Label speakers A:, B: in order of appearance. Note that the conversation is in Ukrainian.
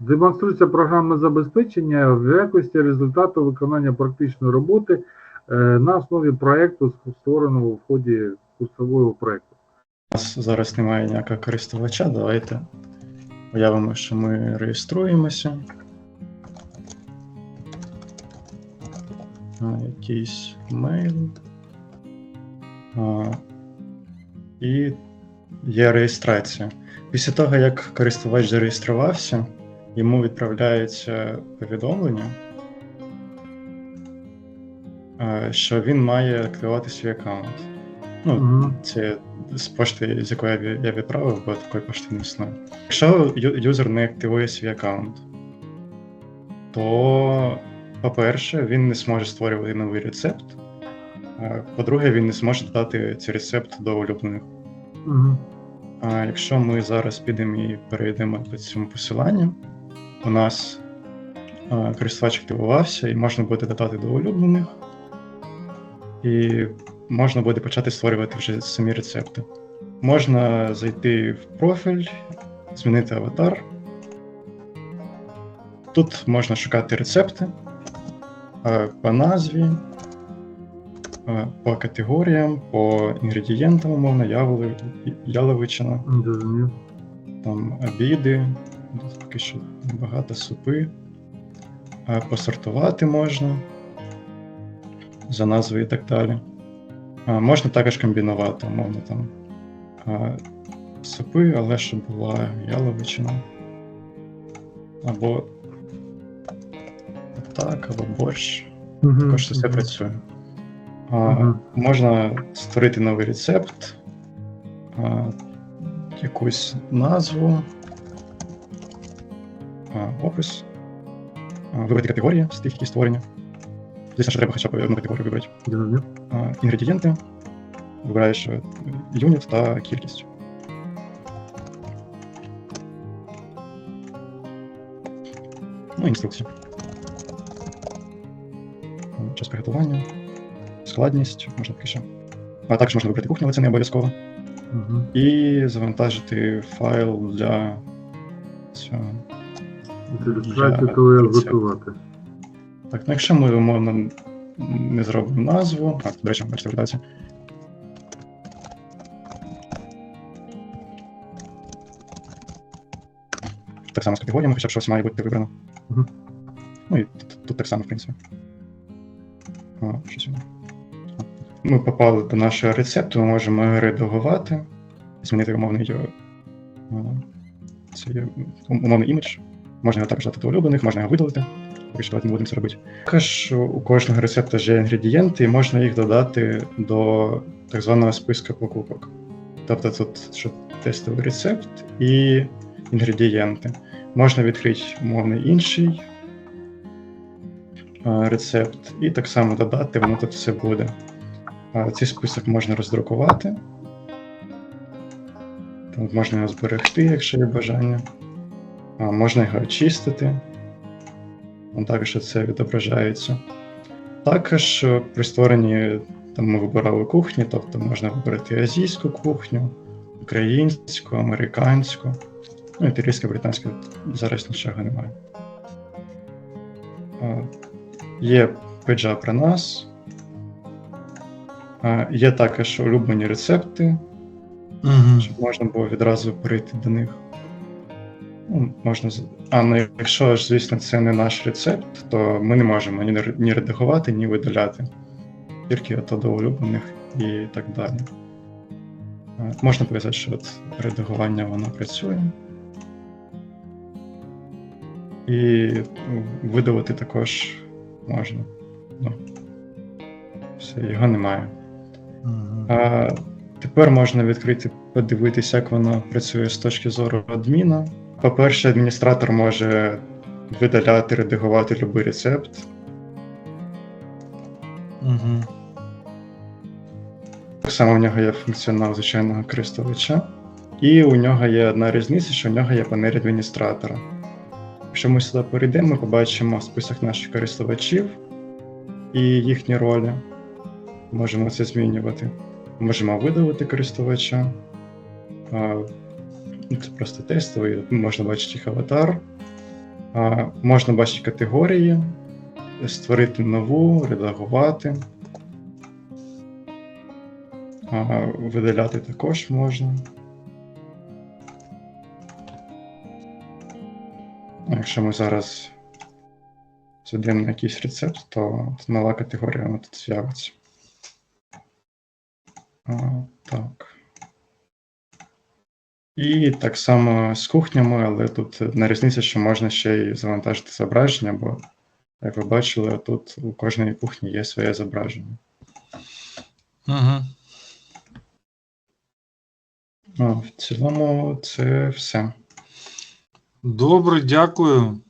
A: Демонструється програмне забезпечення в якості результату виконання практичної роботи е, на основі проєкту, створеного в ході курсового проєкту.
B: У нас зараз немає ніякого користувача. Давайте уявимо, що ми реєструємося. Якийсь мейл. І є реєстрація. Після того, як користувач зареєструвався, йому відправляється повідомлення, що він має активувати свій аккаунт. Ну,
A: Мгм.
B: це з пошти, з якої я відправив, бо такої пошти не існує. Якщо юзер не активує свій аккаунт, то, по-перше, він не зможе створювати новий рецепт. По-друге, він не зможе додати цей рецепт до улюблених.
A: Мгм.
B: А якщо ми зараз підемо і перейдемо по цьому посиланню, у нас а, користувач активувався, і можна буде додати до улюблених, і можна буде почати створювати вже самі рецепти. Можна зайти в профіль, змінити аватар. Тут можна шукати рецепти а, по назві, а, по категоріям, по інгредієнтам, умовно, яловичина там обіди, поки що багато супи. Посортувати можна за назвою і так далі. Можна також комбінувати, умовно там супи, але щоб була яловичина. Або так, або борщ.
A: Мгм.
B: Також це все
A: Мгм.
B: працює.
A: Мгм.
B: Можна створити новий рецепт, якусь назву, опис, вибрати категорії з тих, які створені. Звісно, що треба хоча б одну категорію вибрати. Інгредієнти. Вибираєш е, юніт та кількість. Ну, інструкція. Е, Час приготування, складність, можна поки що. А також можна вибрати кухню, але це не обов'язково.
A: Мгм.
B: І завантажити файл для цього.
A: Ілюстрацію то
B: рецепту.
A: готувати.
B: Так, ну якщо ми умовно не зробимо назву. А, до речі, бачите. Так само з категоріями, хоча б щось має бути вибрано.
A: Мгм.
B: Ну і тут, тут так само, в принципі. А, що сюди? Ми попали до нашого рецепту, ми можемо редагувати, змінити умовний є умовний імідж. Можна його також дати до улюблених, можна його видалити. Поки що давайте не будемо це робити. Також у кожного рецепту ж є інгредієнти, і можна їх додати до так званого списку покупок. Тобто тут що тестовий рецепт і інгредієнти. Можна відкрити умовний інший рецепт, і так само додати, воно тут все буде. Цей список можна роздрукувати. Тут можна його зберегти, якщо є бажання. Можна його очистити. Також це відображається. Також е, при створенні там ми вибирали кухні, тобто можна вибрати азійську кухню, українську, американську. Ну, італійська, британська зараз нічого немає. Е, Є педжа про нас. Е, Є також улюблені рецепти,
C: Угу.
B: щоб можна було відразу перейти до них. Можна А ну якщо ж, звісно, це не наш рецепт, то ми не можемо ні, ні редагувати, ні видаляти. Тільки ото до улюблених і так далі. Можна показати, що от редагування воно працює. І видалити також можна. Ну, все, його немає. А тепер можна відкрити, подивитися, як воно працює з точки зору адміна. По-перше, адміністратор може видаляти, редагувати будь-який рецепт.
C: Угу.
B: Так само у нього є функціонал звичайного користувача. І у нього є одна різниця, що у нього є панель адміністратора. Якщо ми сюди перейдемо, ми побачимо список наших користувачів і їхні ролі. Можемо це змінювати. Можемо видалити користувача. Ну, просто тестовий, можна бачити їх аватар. Можна бачити категорії, створити нову, редагувати. Видаляти також можна. Якщо ми зараз зайдемо на якийсь рецепт, то нова категорія вона тут з'явиться. І так само з кухнями, але тут на різниця, що можна ще й завантажити зображення, бо, як ви бачили, тут у кожної кухні є своє зображення.
C: Угу.
B: Ну, в цілому це все.
C: Добре, дякую.